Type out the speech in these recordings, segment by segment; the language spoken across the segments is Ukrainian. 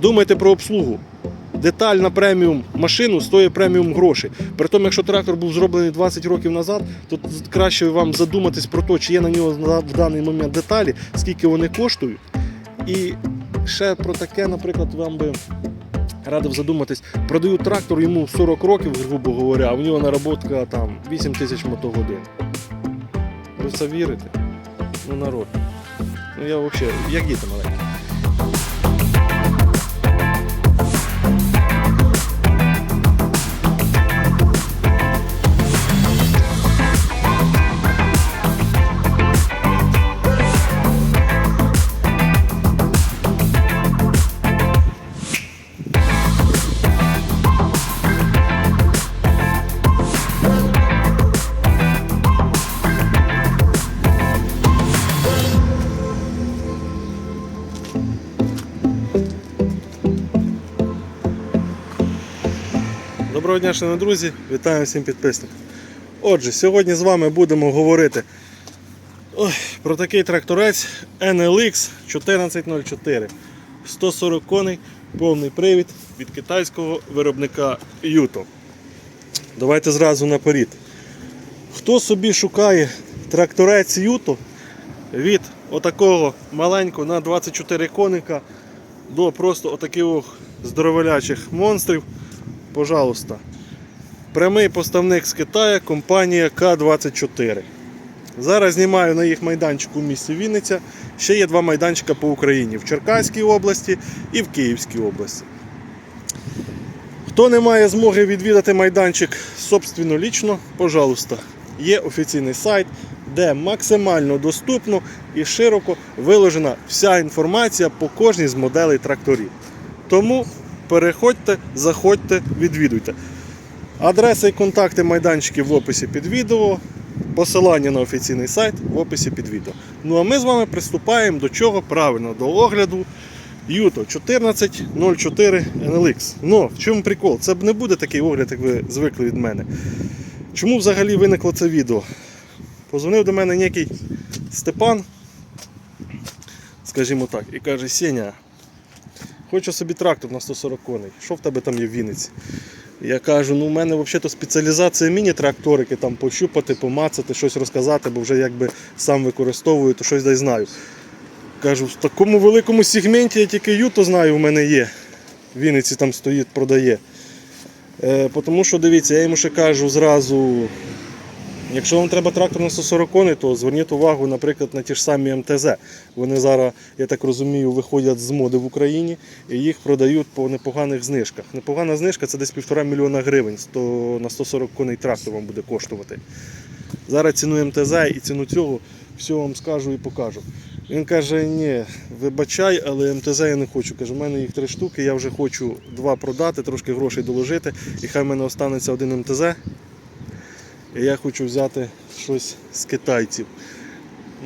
Думайте про обслугу. Деталь на преміум машину стоїть преміум грошей. При тому, якщо трактор був зроблений 20 років назад, то краще вам задуматись про те, чи є на нього в даний момент деталі, скільки вони коштують. І ще про таке, наприклад, вам би радив задуматись, продають трактор йому 40 років, грубо говоря, а в нього наработка там 8 тисяч мотогодин. Ви в це вірите? Ну народ. Ну я взагалі, як діти маленькі. Доброго дня, шановні друзі, вітаю всім підписників. Отже, сьогодні з вами будемо говорити ой, про такий тракторець NLX 1404. 140 коней, повний привід від китайського виробника Юто. Давайте зразу наперед. Хто собі шукає тракторець Юто від отакого маленького на 24 коника до просто отаких здороволячих монстрів, пожалуйста. Прямий поставник з Китаю, компанія К-24. Зараз знімаю на їх майданчику в місті Вінниця. Ще є два майданчика по Україні в Черкаській області і в Київській області. Хто не має змоги відвідати майданчик собственно лічно, пожалуйста, є офіційний сайт, де максимально доступно і широко виложена вся інформація по кожній з моделей тракторів. Тому переходьте, заходьте, відвідуйте. Адреса і контакти майданчиків в описі під відео. Посилання на офіційний сайт в описі під відео. Ну а ми з вами приступаємо до чого правильно, до огляду Юто 1404 NLX. Ну, в чому прикол? Це не буде такий огляд, як ви звикли від мене. Чому взагалі виникло це відео? Позвонив до мене некий Степан, скажімо так, і каже: Сеня, хочу собі трактор на 140 коней. Що в тебе там є в Вінниці? Я кажу, ну у мене взагалі спеціалізація міні-тракторики, там пощупати, помацати, щось розказати, бо вже якби сам використовую, то щось дай знаю. Кажу, в такому великому сегменті я тільки Юто знаю, у мене є. В Вінниці там стоїть, продає. Е, тому що дивіться, я йому ще кажу зразу, якщо вам треба трактор на 140 коней, то зверніть увагу, наприклад, на ті ж самі МТЗ. Вони зараз, я так розумію, виходять з моди в Україні і їх продають по непоганих знижках. Непогана знижка це десь півтора мільйона гривень, то на 140 коней трактор вам буде коштувати. Зараз ціну МТЗ і ціну цього все вам скажу і покажу. Він каже, ні, вибачай, але МТЗ я не хочу. Каже, у мене їх три штуки, я вже хочу два продати, трошки грошей доложити, і хай в мене останеться один МТЗ. Я хочу взяти щось з китайців.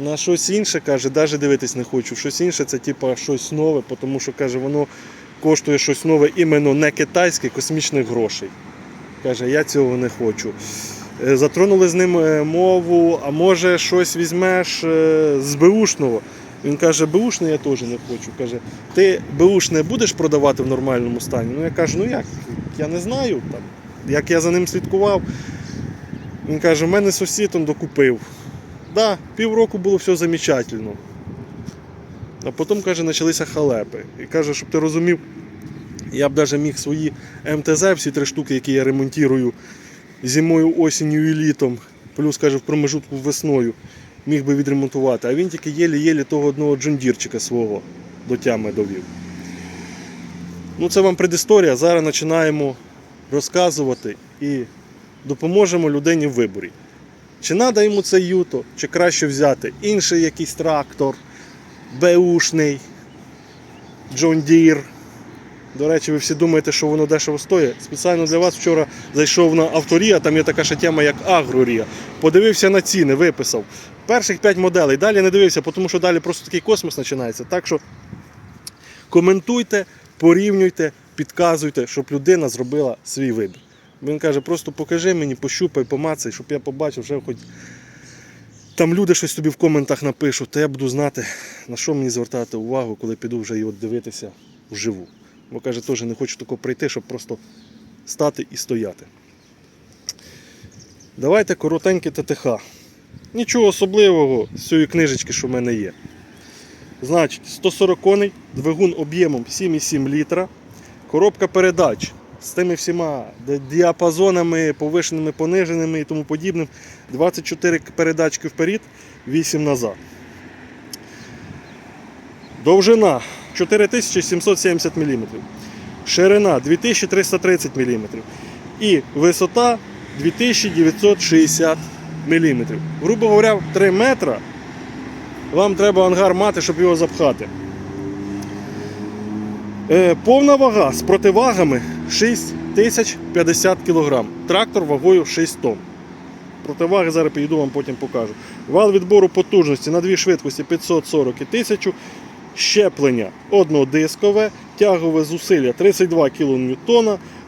На щось інше, каже, навіть дивитись не хочу. Щось інше це типа щось нове, тому що каже, воно коштує щось нове іменно не китайське, космічних грошей. Каже, я цього не хочу. Е, Затронули з ним е, мову, а може щось візьмеш е, з беушного. Він каже, беушне я теж не хочу. Каже, ти беушне будеш продавати в нормальному стані? Ну я кажу, ну як? Я не знаю. Там, як я за ним слідкував. Він каже, в мене сусід он докупив. Да, півроку було все замечательно. А потім, каже, почалися халепи. І каже, щоб ти розумів, я б навіть міг свої МТЗ, всі три штуки, які я ремонтую зимою, осінню і літом, плюс каже, в промежутку весною, міг би відремонтувати. А він тільки єлі-єлі того одного джондірчика свого до тями довів. Ну, це вам предісторія. Зараз починаємо розказувати і допоможемо людині в виборі. Чи треба йому це юто, чи краще взяти інший якийсь трактор, беушний, John Deere. До речі, ви всі думаєте, що воно дешево стоїть. Спеціально для вас вчора зайшов на авторія, там є така ще тема, як Агрорія. Подивився на ціни, виписав. Перших 5 моделей. Далі не дивився, тому що далі просто такий космос починається. Так що коментуйте, порівнюйте, підказуйте, щоб людина зробила свій вибір. Він каже, просто покажи мені, пощупай, помацай, щоб я побачив, вже хоч там люди щось тобі в коментах напишуть, то я буду знати, на що мені звертати увагу, коли піду вже його дивитися вживу. Бо каже, теж не хочу такого прийти, щоб просто стати і стояти. Давайте коротеньке ТТХ. Нічого особливого з цієї книжечки, що в мене є. Значить, 140 коней, двигун об'ємом 7,7 літра, коробка передач з тими всіма діапазонами, повишеними, пониженими і тому подібним. 24 передачки вперед, 8 назад. Довжина 4770 мм. Ширина 2330 мм. І висота 2960 мм. Грубо говоря, 3 метра вам треба ангар мати, щоб його запхати. Е, повна вага з противагами 6050 кг. Трактор вагою 6 тонн. Противаги зараз підійду вам потім покажу. Вал відбору потужності на дві швидкості 540 і 1000. Щеплення однодискове, тягове зусилля 32 кН,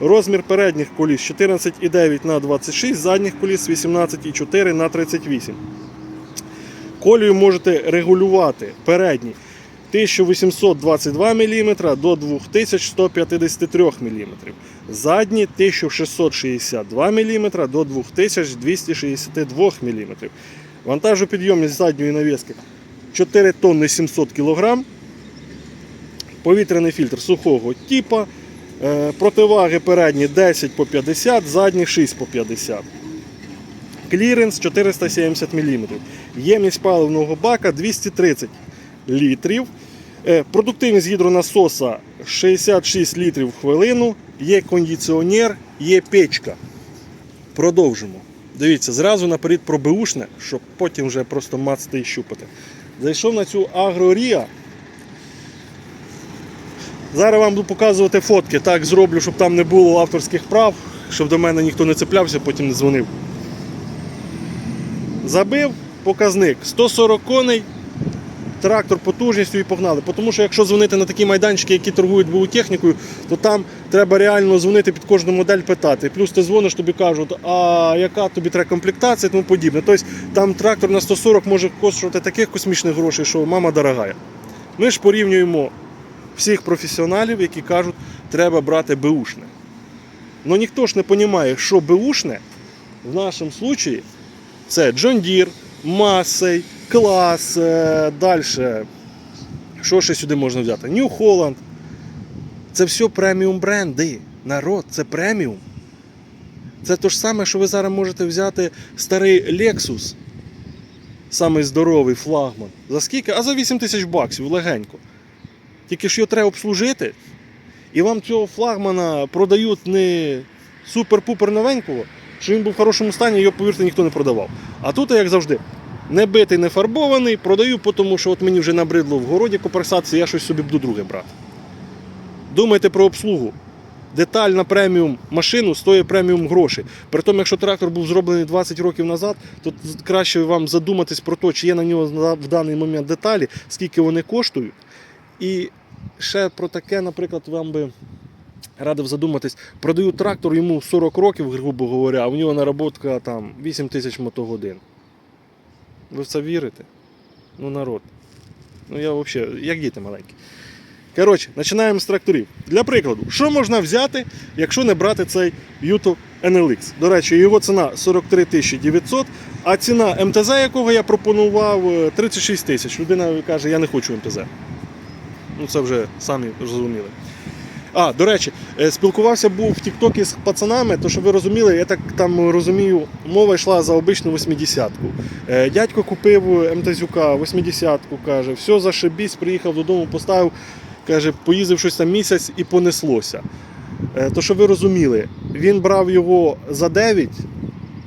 розмір передніх коліс 14,9 на 26, задніх коліс 18,4 на 38. Колію можете регулювати передній 1822 мм до 2153 мм. Задні 1662 мм до 2262 мм. Вантажопідйомність задньої навіски 4 тонни 700 кг. Повітряний фільтр сухого типа. Е, Противаги передні 10 по 50, задні 6 по 50. Кліренс 470 мм. Ємність паливного бака 230 літрів. Е, Продуктивність гідронасоса 66 літрів в хвилину. Є кондиціонер, є печка. Продовжимо. Дивіться, зразу наперед про Бушне, щоб потім вже просто мацати і щупати. Зайшов на цю Агрорія. Зараз вам буду показувати фотки. Так зроблю, щоб там не було авторських прав, щоб до мене ніхто не цеплявся, потім не дзвонив. Забив показник 140 коней, трактор потужністю і погнали. Тому що якщо дзвонити на такі майданчики, які торгують технікою, то там треба реально дзвонити під кожну модель питати. Плюс ти дзвониш, тобі кажуть, а яка тобі треба комплектація і тому подібне. Тобто там трактор на 140 може коштувати таких космічних грошей, що мама дорогая. Ми ж порівнюємо всіх професіоналів, які кажуть, треба брати беушне. Ну ніхто ж не розуміє, що беушне в нашому случаї це Deere, Massey, клас, далі. Що ще сюди можна взяти? New Holland. Це все преміум бренди. Народ, це преміум. Це те ж саме, що ви зараз можете взяти старий Lexus. Самий здоровий флагман. За скільки? А за 8 тисяч баксів легенько. Тільки ж його треба обслужити. І вам цього флагмана продають не супер-пупер новенького, що він був в хорошому стані, його, повірте, ніхто не продавав. А тут, як завжди, не битий, не фарбований, продаю, тому що от мені вже набридло в городі копросатися, я щось собі буду друге брати. Думайте про обслугу. Деталь на преміум машину стоїть преміум грошей. При тому, якщо трактор був зроблений 20 років назад, то краще вам задуматись про те, чи є на нього в даний момент деталі, скільки вони коштують. І ще про таке, наприклад, вам би радив задуматись. Продаю трактор йому 40 років, грубо говоря, а в нього наработка там 8 тисяч мотогодин. Ви в це вірите? Ну, народ. Ну я взагалі, як діти маленькі. Коротше, починаємо з тракторів. Для прикладу, що можна взяти, якщо не брати цей Yuto NLX? До речі, його ціна 43 900, а ціна МТЗ, якого я пропонував, е, 36 тисяч. Людина каже, я не хочу МТЗ. Ну це вже самі зрозуміли. А, до речі, е, спілкувався був в Тіктокі з пацанами, то що ви розуміли, я так там розумію, мова йшла за обичну 80-ку. Е, Дядько купив МТЗюка 80-ку, каже, все зашибісь, приїхав додому, поставив, каже, поїздив щось там місяць і понеслося. Е, То що ви розуміли, він брав його за 9,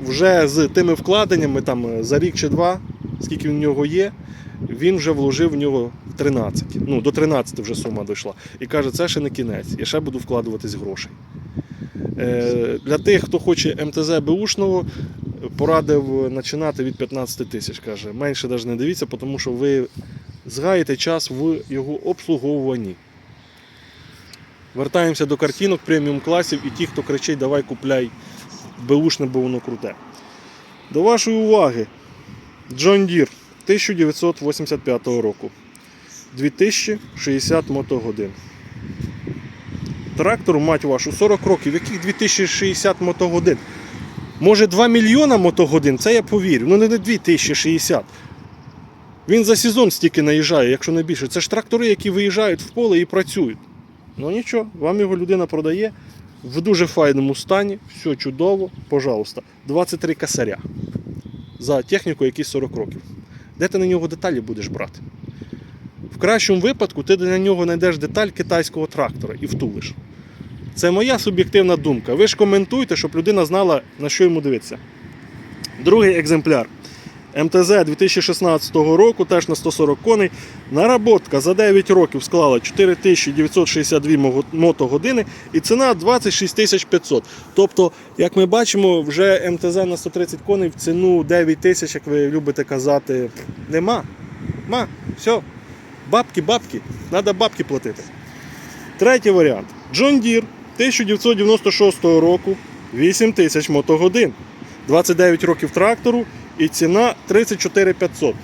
вже з тими вкладеннями там, за рік чи два, скільки в нього є, він вже вложив в нього 13. Ну, до 13 вже сума дійшла. І каже, це ще не кінець, я ще буду вкладуватись грошей. Е, для тих, хто хоче МТЗ Бушного, порадив починати від 15 тисяч. Каже, менше навіть не дивіться, тому що ви згаєте час в його обслуговуванні. Вертаємося до картинок преміум класів і ті, хто кричить, давай купляй беушне, бо воно круте. До вашої уваги, John Deere 1985 року. 2060 мотогодин. Трактору, мать вашу, 40 років, яких 2060 мотогодин. Може 2 мільйона мотогодин, це я повірю. Ну не 2060. Він за сезон стільки наїжджає, якщо не більше. Це ж трактори, які виїжджають в поле і працюють. Ну нічого, вам його людина продає в дуже файному стані, все чудово, пожалуйста. 23 косаря за техніку, якісь 40 років. Де ти на нього деталі будеш брати? В кращому випадку ти на нього знайдеш деталь китайського трактора і втулиш. Це моя суб'єктивна думка. Ви ж коментуйте, щоб людина знала, на що йому дивитися. Другий екземпляр. МТЗ 2016 року, теж на 140 коней. Наработка за 9 років склала 4962 мого- мотогодини і ціна 26 500. Тобто, як ми бачимо, вже МТЗ на 130 коней в ціну 9 тисяч, як ви любите казати, нема. Ма, все. Бабки, бабки. Треба бабки платити. Третій варіант. John Deere 1996 року 8 тисяч мотогодин. 29 років трактору і ціна 34 500.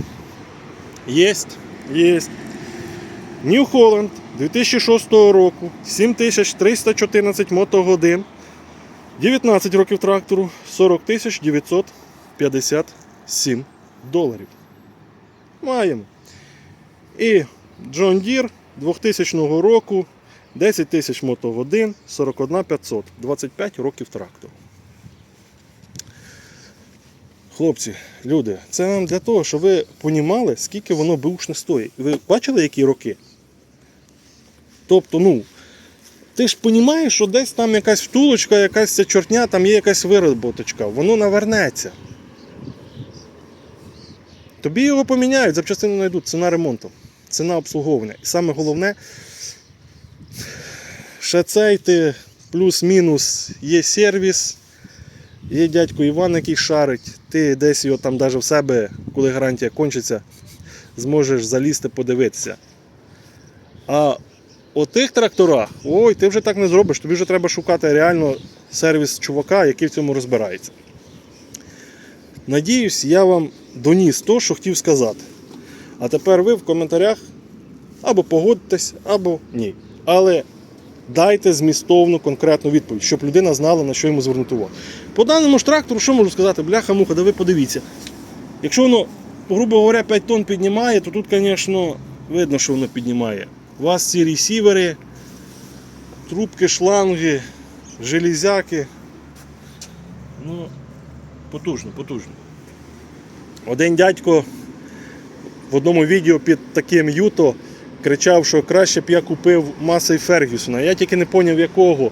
Єсть, єсть. New Holland 2006 року 7314 мотогодин. 19 років трактору 40 957 доларів. Маємо. І John Deere 2000 року 10 тисяч мотогодин, 41 500, 25 років трактору. Хлопці, люди, це нам для того, щоб ви понімали, скільки воно бушне стоїть. Ви бачили, які роки? Тобто, ну, ти ж розумієш, що десь там якась втулочка, якась ця чортня, там є якась вироботочка, воно навернеться. Тобі його поміняють, запчастину знайдуть, ціна ремонту, ціна обслуговування. І саме головне, ще цей ти плюс-мінус є сервіс, є дядько Іван, який шарить, ти десь його там навіть в себе, коли гарантія кончиться, зможеш залізти, подивитися. А у тих тракторах, ой, ти вже так не зробиш, тобі вже треба шукати реально сервіс чувака, який в цьому розбирається. Надіюсь, я вам доніс то, що хотів сказати. А тепер ви в коментарях або погодитесь, або ні. Але дайте змістовну конкретну відповідь, щоб людина знала, на що йому звернути увагу. По даному ж трактору, що можу сказати, бляха-муха, да ви подивіться. Якщо воно, грубо говоря, 5 тонн піднімає, то тут, звісно, видно, що воно піднімає. У вас ці ресівери, трубки, шланги, железяки. Ну, потужно, потужно. Один дядько в одному відео під таким юто кричав, що краще б я купив Масей Фергюсона. Я тільки не зрозумів якого,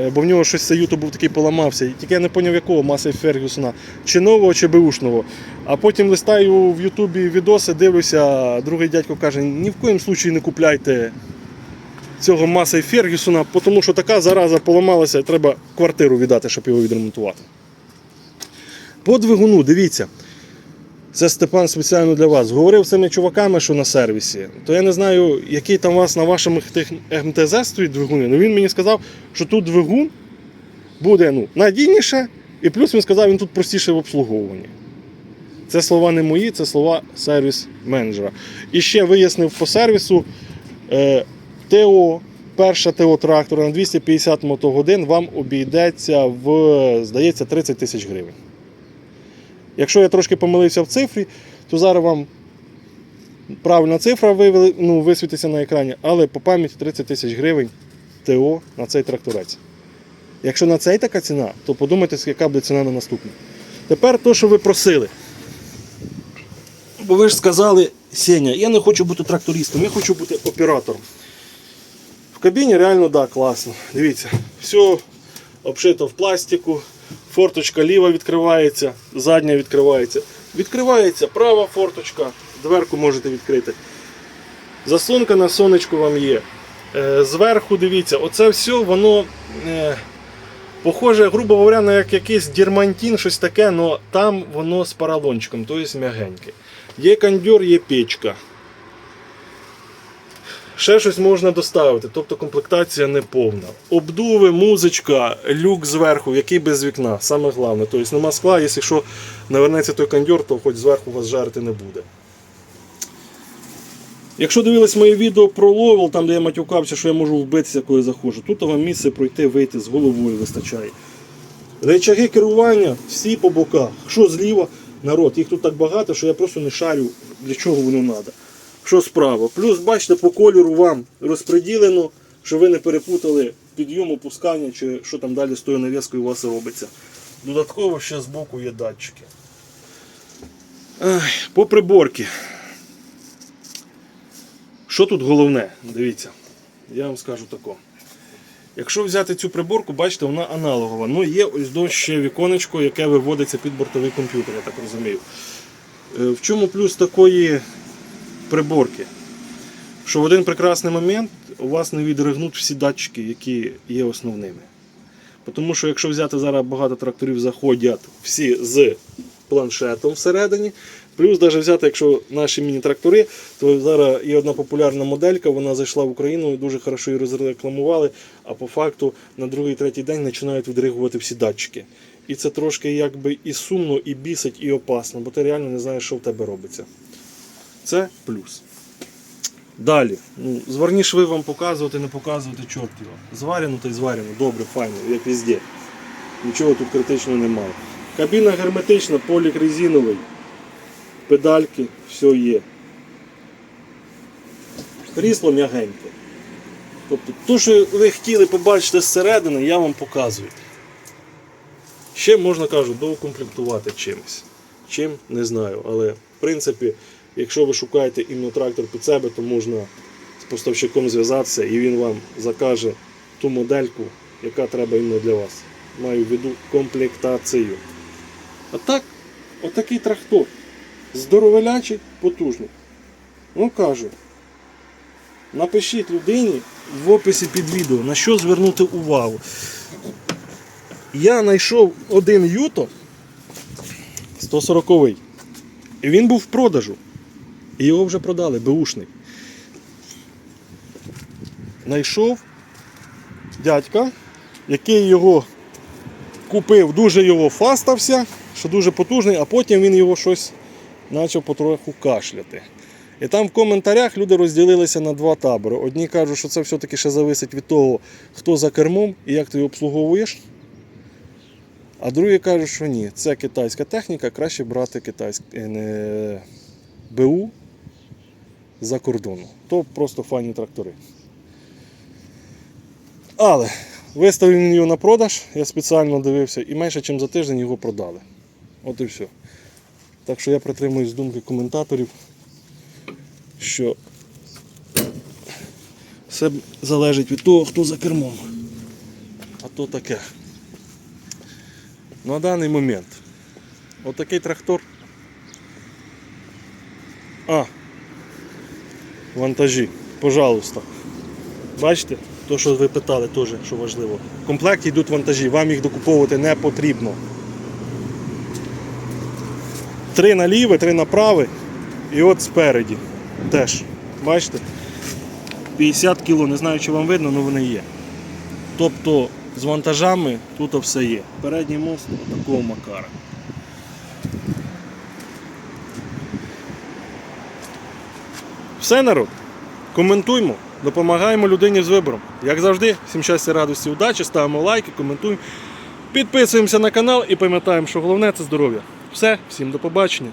е, бо в нього щось цей юто був такий поламався. Тільки я не зрозумів якого Масей Фергюсона, чи нового, чи беушного. А потім листаю в Ютубі відоси, дивлюся, другий дядько каже, ні в коїм случаї не купляйте цього Масей Фергюсона, тому що така зараза поламалася, треба квартиру віддати, щоб його відремонтувати. По двигуну, дивіться. Це Степан спеціально для вас. Говорив з цими чуваками, що на сервісі. То я не знаю, який там у вас на вашому МТЗ стоїть двигуни. Ну він мені сказав, що тут двигун буде ну, надійніше, і плюс він сказав, він тут простіше в обслуговуванні. Це слова не мої, це слова сервіс-менеджера. І ще вияснив по сервісу е, ТО, перша ТО трактора на 250 мотогодин вам обійдеться в, здається, 30 тисяч гривень. Якщо я трошки помилився в цифрі, то зараз вам правильна цифра вивели- ну, висвітиться на екрані, але по пам'яті 30 тисяч гривень ТО на цей тракторець. Якщо на цей така ціна, то подумайте, яка буде ціна на наступний. Тепер то, що ви просили. Бо ви ж сказали, Сеня, я не хочу бути трактористом, я хочу бути оператором. В кабіні реально да, класно. Дивіться, все обшито в пластику, форточка ліва відкривається, задня відкривається. Відкривається права форточка, дверку можете відкрити. Засунка на сонечку вам є. Е, Зверху дивіться, оце все воно е, похоже, грубо говоря, на як якийсь дірмантін, щось таке, але там воно з поролончиком, тобто м'ягеньке. Є кондьор, є печка. Ще щось можна доставити, тобто комплектація не повна. Обдуви, музичка, люк зверху, який без вікна, саме головне. Тобто нема скла, якщо навернеться той кондьор, то хоч зверху вас жарити не буде. Якщо дивились моє відео про ловел, там де я матюкався, що я можу вбитися, коли заходжу, тут вам місце пройти, вийти з головою вистачає. Речаги керування всі по боках. Що зліва, народ, їх тут так багато, що я просто не шарю, для чого воно треба. Що справа. Плюс, бачите, по кольору вам розподілено, що ви не перепутали підйом, опускання чи що там далі з тою навіскою у вас робиться. Додатково ще з боку є датчики. По приборці. Що тут головне? Дивіться, я вам скажу тако. Якщо взяти цю приборку, бачите, вона аналогова. Ну, є ось до ще віконечко, яке виводиться під бортовий комп'ютер, я так розумію. Е, В чому плюс такої приборки? Що в один прекрасний момент у вас не відригнуть всі датчики, які є основними. Тому що якщо взяти зараз багато тракторів заходять всі з планшетом всередині. Плюс навіть взяти, якщо наші міні-трактори, то зараз є одна популярна моделька, вона зайшла в Україну і дуже хорошо її розрекламували, а по факту на другий третій день починають відригувати всі датчики. І це трошки якби і сумно, і бісить, і опасно, бо ти реально не знаєш, що в тебе робиться. Це плюс. Далі. Ну, зварні шви вам показувати, не показувати, чорт його. Зварено та й зварено, добре, файно, як везде. Нічого тут критичного немає. Кабіна герметична, полік резиновий, педальки, все є. Крісло м'ягеньке. Тобто, те, що ви хотіли побачити зсередини, я вам показую. Ще можна кажу, доукомплектувати чимось. Чим не знаю. Але в принципі, якщо ви шукаєте іменно трактор під себе, то можна з поставщиком зв'язатися і він вам закаже ту модельку, яка треба іменно для вас. Маю в виду комплектацію. А так, отакий трактор. Здоровелячий, потужний. Ну кажу, напишіть людині в описі під відео, на що звернути увагу. Я знайшов один юто 140-й. І він був в продажу. І його вже продали, беушний. Знайшов дядька, який його купив, дуже його фастався, що дуже потужний, а потім він його щось почав потроху кашляти. І там в коментарях люди розділилися на два табори. Одні кажуть, що це все-таки ще зависить від того, хто за кермом і як ти його обслуговуєш. А другі кажуть, що ні, це китайська техніка, краще брати китайське не БУ за кордону. То просто файні трактори. Але виставив його на продаж, я спеціально дивився, і менше, ніж за тиждень його продали. От і все. Так що я притримуюсь думки коментаторів, що все залежить від того, хто за кермом. А то таке. На даний момент отакий трактор. А, вантажі, пожалуйста. Бачите? То, що ви питали, теж, що важливо. В комплекті йдуть вантажі, вам їх докуповувати не потрібно. Три наліве, три направи і от спереді. Теж. Бачите? 50 кг, не знаю, чи вам видно, але вони є. Тобто з вантажами тут все є. Передній мост такого макара. Все народ. Коментуймо, допомагаємо людині з вибором. Як завжди, всім щастя, радості, удачі, ставимо лайки, коментуємо. Підписуємося на канал і пам'ятаємо, що головне це здоров'я. Все, всім до побачення.